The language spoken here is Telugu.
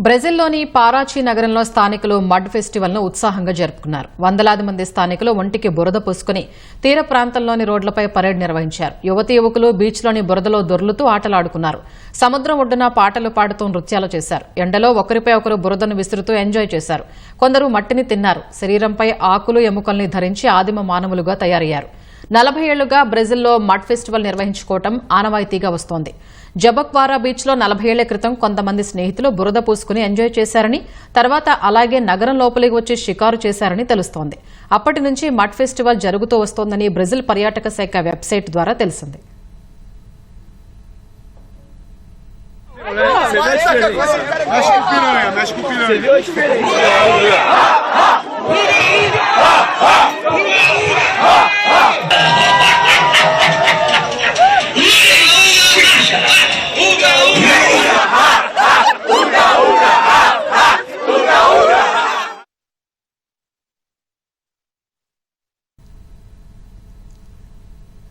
బ్రెజిల్లోని పారాచీ నగరంలో స్థానికులు మడ్ ఫెస్టివల్ను ఉత్సాహంగా జరుపుకున్నారు. వందలాది మంది స్థానికులు ఒంటికి బురద పోసుకుని తీర ప్రాంతంలోని రోడ్లపై పరేడ్ నిర్వహించారు. యువతి యువకులు బీచ్లోని బురదలో దొర్లుతూ ఆటలాడుకున్నారు. సముద్రం ఒడ్డున పాటలు పాడుతూ నృత్యాలు చేశారు. ఎండలో ఒకరిపై ఒకరు బురదను విసురుతూ ఎంజాయ్ చేశారు. కొందరు మట్టిని తిన్నారు. శరీరంపై ఆకులు ఎముకల్ని ధరించి ఆదిమ మానవులుగా తయారయ్యారు. నలభై ఏళ్ళుగా బ్రెజిల్లో మడ్ ఫెస్టివల్ నిర్వహించుకోవటం ఆనవాయితీగా వస్తోంది. జబక్వారా బీచ్లో నలభై ఏళ్ళ క్రితం కొంతమంది స్నేహితులు బురద పూసుకుని ఎంజాయ్ చేశారని తర్వాత అలాగే నగరం లోపలికి వచ్చి షికారు చేశారని తెలుస్తోంది. అప్పటి నుంచి మడ్ ఫెస్టివల్ జరుగుతూ వస్తోందని బ్రెజిల్ పర్యాటక శాఖ వెబ్సైట్ ద్వారా తెలిసింది. Mexe com piranha, mexe com piranha.